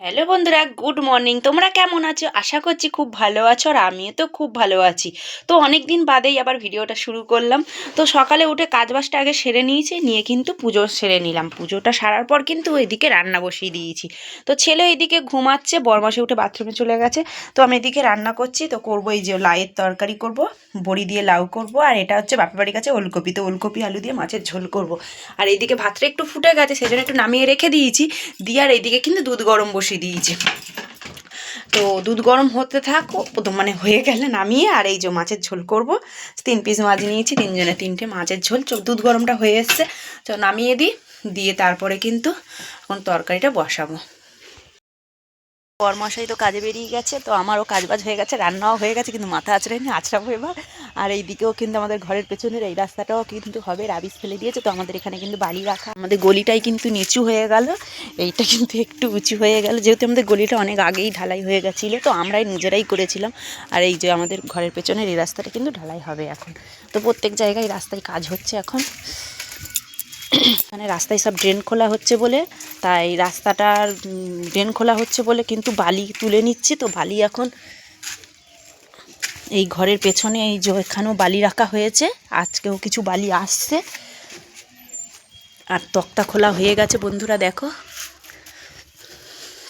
Hello বন্ধুরা, good morning. তোমরা কেমন আছো? আশা করছি খুব ভালো আছো আর আমিও তো খুব ভালো আছি। তো অনেক দিন বাদেই আবার ভিডিওটা শুরু করলাম। তো সকালে উঠে কাজবাজটা আগে সেরে নিয়েছি, নিয়ে কিন্তু পুজো সেরে নিলাম। পুজোটা সারার পর কিন্তু এদিকে রান্না বসিয়ে দিয়েছি। তো ছেলে এদিকে ঘুমাচ্ছে, বরমাসে উঠে বাথরুমে চলে গেছে। তো আমি এদিকে রান্না করছি, তো করব এই যে লাউয়ের তরকারি করব, বড়ি দিয়ে লাউ করব, আর এটা হচ্ছে বাপের বাড়ির কাছে ওলকপি। তো ওলকপি, আলু দিয়ে মাছের ঝোল করব। আর এইদিকে ভাতটা একটু ফুটে গেছে, সেজন্য একটু নামিয়ে রেখে দিয়েছি। দিয়ে আর এইদিকে কিন্তু দুধ গরম বসিয়ে দিয়েছি। তো দুধ গরম হতে থাকো মানে হয়ে গেলে নামিয়ে আর এই যে মাছের ঝোল করব। তিন পিস মাছ নিয়েছি, তিনজনে তিনটে মাছের ঝোল। দুধ গরমটা হয়ে এসছে। তো নামিয়ে দিই, দিয়ে তারপরে কিন্তু এখন তরকারিটা বসাবো। বরমশাই তো কাজে বেরিয়ে গেছে, তো আমারও কাজবাজ হয়ে গেছে, রান্নাও হয়ে গেছে, কিন্তু মাথা আঁচড়ায়নি আঁচড়াবো এবার। আর এই দিকেও কিন্তু আমাদের ঘরের পেছনের এই রাস্তাটাও কিন্তু হবে রাবিস ফেলে দিয়েছে, তো আমাদের এখানে কিন্তু বালি রাখা। আমাদের গলিটাই কিন্তু নিচু হয়ে গেল, এইটা কিন্তু একটু উঁচু হয়ে গেল, যেহেতু আমাদের গলিটা অনেক আগেই ঢালাই হয়ে গেছিল, তো আমরাই নিজেরাই করেছিলাম। আর এই যে আমাদের ঘরের পেছনের এই রাস্তাটা কিন্তু ঢালাই হবে এখন। তো প্রত্যেক জায়গায় রাস্তায় কাজ হচ্ছে এখন। মানে রাস্তায় সব ড্রেন খোলা হচ্ছে বলে, তাই রাস্তাটার ড্রেন খোলা হচ্ছে বলে কিন্তু বালি তুলে নিচ্ছি, তো বালি এখন এই ঘরের পেছনে এই যে এখানেও বালি রাখা হয়েছে। আজকেও কিছু বালি আসছে। আর তক্তা খোলা হয়ে গেছে বন্ধুরা, দেখো।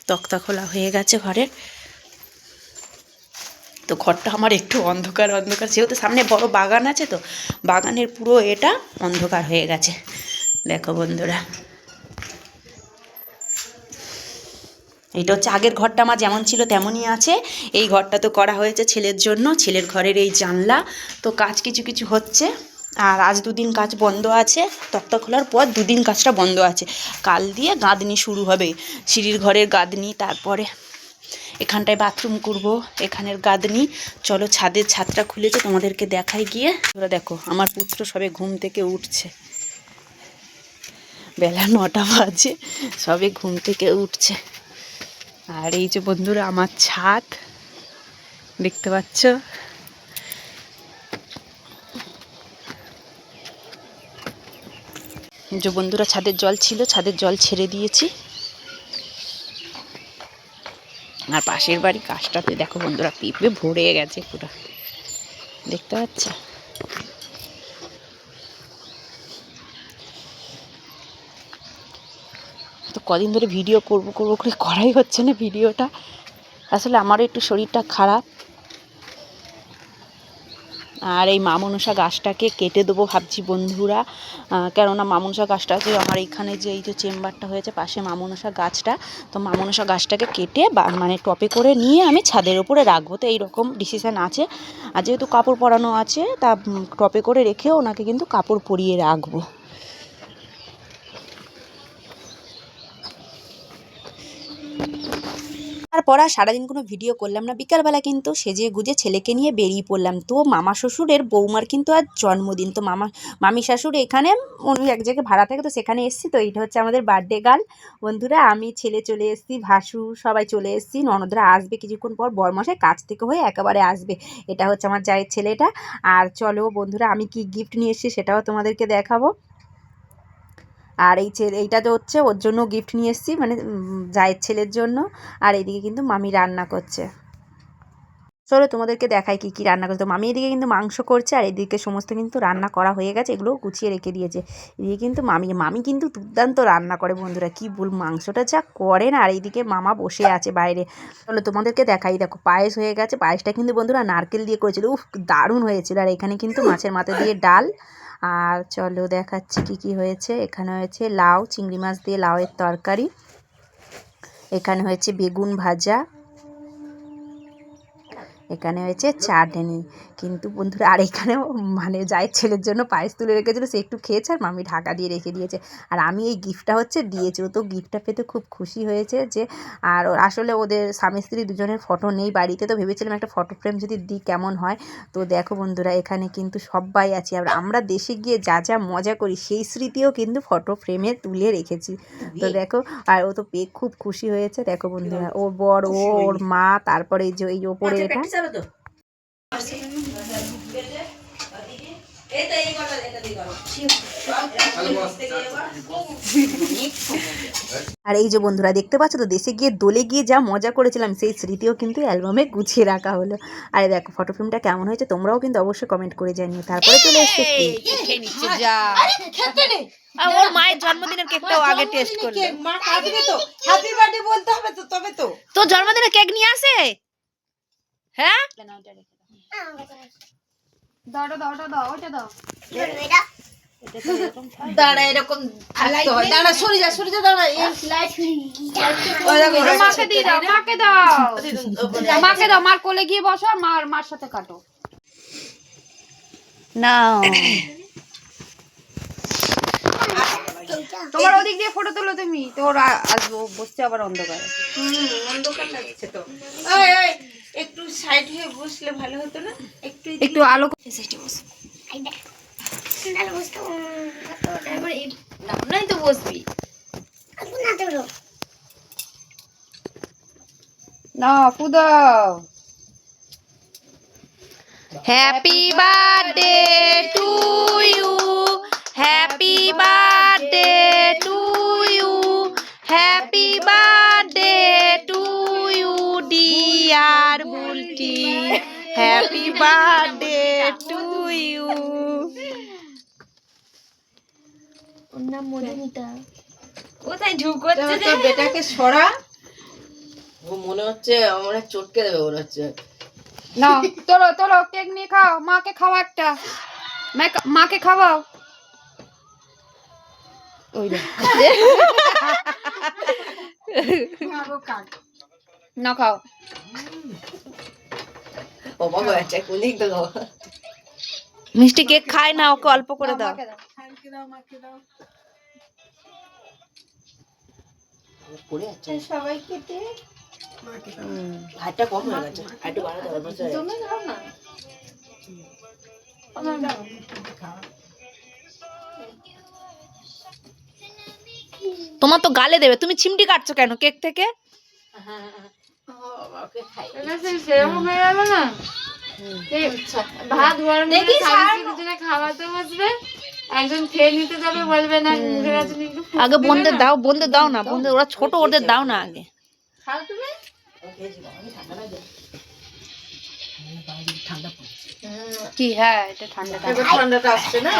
তক্তা খোলা হয়ে গেছে ঘরের। তো ঘরটা আমার একটু অন্ধকার অন্ধকার। সেহেতু সামনে বড় বাগান আছে তো, বাগানের পুরো এটা অন্ধকার হয়ে গেছে। দেখো বন্ধুরা। এইটা হচ্ছে আগের ঘরটা আমার যেমন ছিল তেমনই আছে। এই ঘরটা তো করা হয়েছে ছেলের জন্য, ছেলের ঘরের এই জানলা। তো কাজ কিছু কিছু হচ্ছে, আর আজ দুদিন কাজ বন্ধ আছে। তক্তা খোলার পর দুদিন কাজটা বন্ধ আছে। কাল দিয়ে গাঁদনি শুরু হবে, সিঁড়ির ঘরের গাঁদনি, তারপরে এখানটায় বাথরুম করব, এখানের গাঁদনি। চলো ছাদের ছাদটা খুলেছে, তোমাদেরকে দেখাই গিয়ে। তোমরা দেখো, আমার পুত্র সবে ঘুম থেকে উঠছে। বেলা নটা বাজে, সবে ঘুম থেকে উঠছে। আর এই যে বন্ধুরা, আমার ছাদ। দেখতে পাচ্ছ? যে বন্ধুরা, ছাদের জল ছিল, ছাদের জল ছেড়ে দিয়েছি। আর পাশের বাড়ি গাছটাতে দেখো বন্ধুরা, পিঁপড়ে ভরে গেছে পুরো। দেখতে পাচ্ছ? কদিন ধরে ভিডিও করব করব করে করাই হচ্ছে না ভিডিওটা। আসলে আমারও একটু শরীরটা খারাপ। আর এই মামনসা গাছটাকে কেটে দেবো ভাবছি বন্ধুরা। কেননা মামনসা গাছটা যে আমার এইখানে যে এই যে চেম্বারটা হয়েছে, পাশে মামনসা গাছটা। তো মামনসা গাছটাকে কেটে মানে টপে করে নিয়ে আমি ছাদের ওপরে রাখব। তো এইরকম ডিসিশান আছে। আর যেহেতু কাপড় পরানো আছে, তা টপে করে রেখেও ওনাকে কিন্তু কাপড় পরিয়ে রাখব। তারপর আর সারাদিন কোনো ভিডিও করলাম না। বিকালবেলা কিন্তু সেজে গুজে ছেলেকে নিয়ে বেরিয়ে পড়লাম। তো মামা শ্বশুরের বৌমার কিন্তু আজ জন্মদিন। তো মামা, মামি শাশুর এখানে অন্য এক জায়গায় ভাড়া থাকে, তো সেখানে এসেছি। তো এইটা হচ্ছে আমাদের বার্থডে গার্ল বন্ধুরা, আমি ছেলে চলে এসেছি, ভাসু, সবাই চলে এসেছি। ননদরা আসবে কিছুক্ষণ পর, বরমশাই কাছ থেকে হয়ে একেবারে আসবে। এটা হচ্ছে আমার জায়ের ছেলেটা। আর চলো বন্ধুরা, আমি কি গিফট নিয়ে এসেছি সেটাও তোমাদেরকে দেখাবো। আর এই ছেলে, এইটা তো হচ্ছে ওর জন্য গিফট নিয়ে এসেছি মানে জায়ের ছেলের জন্য। আর এইদিকে কিন্তু মামি রান্না করছে। চলো তোমাদেরকে দেখাই কী কী রান্না করছে। মামি এদিকে কিন্তু মাংস করছে, আর এদিকে সমস্ত কিন্তু রান্না করা হয়ে গেছে, এগুলোও গুছিয়ে রেখে দিয়েছে। এদিকে কিন্তু মামি মামি কিন্তু দুর্দান্ত রান্না করে বন্ধুরা, কি বল, মাংসটা যা করে না। আর এইদিকে মামা বসে আছে বাইরে। চলো তোমাদেরকে দেখাই, দেখো পায়েস হয়ে গেছে। পায়েসটা কিন্তু বন্ধুরা নারকেল দিয়ে করেছিল, উফ, দারুণ হয়েছিল। আর এখানে কিন্তু মাছের মাথা দিয়ে ডাল আর চলো দেখাচ্ছি কি কি হয়েছে। এখানে হয়েছে লাউ, চিংড়ি মাছ দিয়ে লাউয়ের তরকারি। এখানে হয়েছে বেগুন ভাজা। এখানে হয়েছে চাটনি। কিন্তু বন্ধুরা আর এখানেও মানে যাই ছেলের জন্য পায়েস তুলে রেখেছিলো সে একটু খেয়েছে আর মামি ঢাকা দিয়ে রেখে দিয়েছে। আর আমি এই গিফটটা হচ্ছে দিয়েছি। ও তো গিফটটা পেতে খুব খুশি হয়েছে যে আর আসলে ওদের স্বামী স্ত্রী দুজনের ফটো নেই বাড়িতে। তো ভেবেছিলাম একটা ফটো ফ্রেম যদি দিই কেমন হয়। তো দেখো বন্ধুরা এখানে কিন্তু সবাই আছি। আর আমরা দেশে গিয়ে যা যা মজা করি সেই স্মৃতিও কিন্তু ফটো ফ্রেমে তুলে রেখেছি। তো দেখো আর ও তো পেয়ে খুব খুশি হয়েছে। দেখো বন্ধুরা ওর বর ও ওর মা তারপরে এই যে এই ওপরে এটা আর এই যে বন্ধুরা দেখতে পাচ্ছ তো দেশে গিয়ে দোলে গিয়ে যা মজা করেছিলাম সেই স্মৃতিও কিন্তু অ্যালবামে গুছিয়ে রাখা হলো। আর দেখো ফটো ফিল্মটা কেমন হয়েছে তোমরাও কিন্তু অবশ্যই কমেন্ট করে জানিও। তারপরে চলে এসছে যা। ওর মায়ের জন্মদিনের কেকটাও আগে টেস্ট করল। মা তো। হ্যাপি বার্থডে বলতে হবে তো তবে তো। তো জন্মদিনের কেক নিয়ে আসে? হ্যাঁ দাঁড়া এরকম থাকতে দাঁড়া সরে যা সরে যা দাঁড়া এই ওই দেখো, মাকে দিয়ে দাও মাকে দাও। মাকে দাও মার কোলে গিয়ে বসো আর মার মার সাথে কাটো। না তোমার ওদিক দিয়ে ফটো তুলো তুমি। তোর আসব বসছে আবার অন্ধকারে। অন্ধকার লাগছে তো। একটু সাইড হয়ে বসলে ভালো হতো না? একটু আলো নাই তো বসবি। না happy birthday to you happy birthday to you happy birthday to you dear Bulti happy birthday to you কোথায় ঢুকোচ্ছে তোর বেটাকে সরা। ও মনে হচ্ছে আমার চটকে দেবে মনে হচ্ছে। না তোলো তোলো কেক নিয়ে খাও মাকে খাওয়া একটা। মা- মাকে খাওয়াও। ওই। না খাও। বাবা কোন দিক থেকে মিষ্টি কেক খায় না ওকে অল্প করে দাও। দাও। কম হয়ে গেছে একটু বাড়াতে তোমার তো গালে দেবে তুমি চিমটি কাটছো কেন কেক থেকে? ওকে খাই। সেরকম হয়ে গেল না? ভাত গরম করে সার্ভিসের পিছনে খাওয়াতে বসবে। একজন খেয়ে নিতে যাবে বলবে না মুখের কাছে নিয়ে একটু ফুক আগে দাও বন্ধুদের দাও না বন্ধুদের ওরা ছোট ওদের দাও না আগে। খাও তুমি? খেয়েছি বাবা, আমি ঠান্ডা লাগে কি হ্যাঁ এটা ঠান্ডা ঠান্ডাটা আসছে না?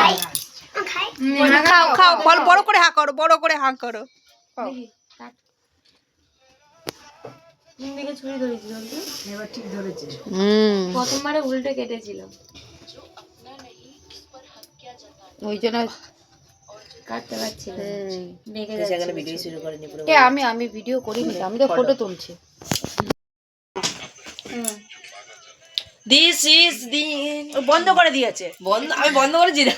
খাও খাও বড় করে হা করো বড় করে হা করো। দিকে ছুরি? হুম। প্রথমবারে উল্টে কেটেছিলাম ওই জন্য কাটতে পারছি না। সেখানে ভিডিও শুরু করেনি পুরো আমি আমি ভিডিও করিনি আমি তো ফটো তুলছি। দিস ইজ দিন বন্ধ করে দিয়েছে। বন্ধ আমি বন্ধ করেছি না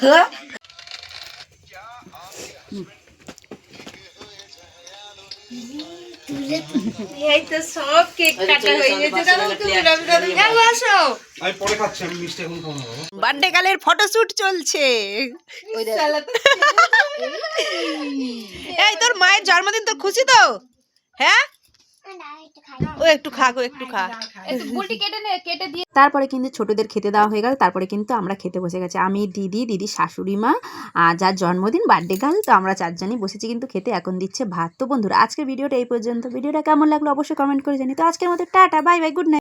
এই তো সব কেক কাটা হয়ে গেছে। দাদা তুমি রবি দাদা আসো। আমি পরে খাচ্ছি আমি মিষ্টি এখন খাব বার্থডে কালের ফটোশুট চলছে। এই তোর মায়ের জন্মদিন তোর খুশি তো? হ্যাঁ? ও একটু খা গো একটু খা। কেটে নে কেটে দিয়ে। তারপরে কিন্তু ছোটদের খেতে দেওয়া হয়ে গেল তারপরে কিন্তু আমরা খেতে বসে গেছি। আমি দিদি দিদি শাশুড়ি মা আর যার জন্মদিন বার্থডে গাল তো আমরা চারজনই বসেছি কিন্তু খেতে এখন দিচ্ছে ভাত। তো বন্ধুরা আজকের ভিডিওটা এই পর্যন্ত। ভিডিওটা কেমন লাগল অবশ্যই কমেন্ট করে জানি তো আজকের মতো tata bye bye good night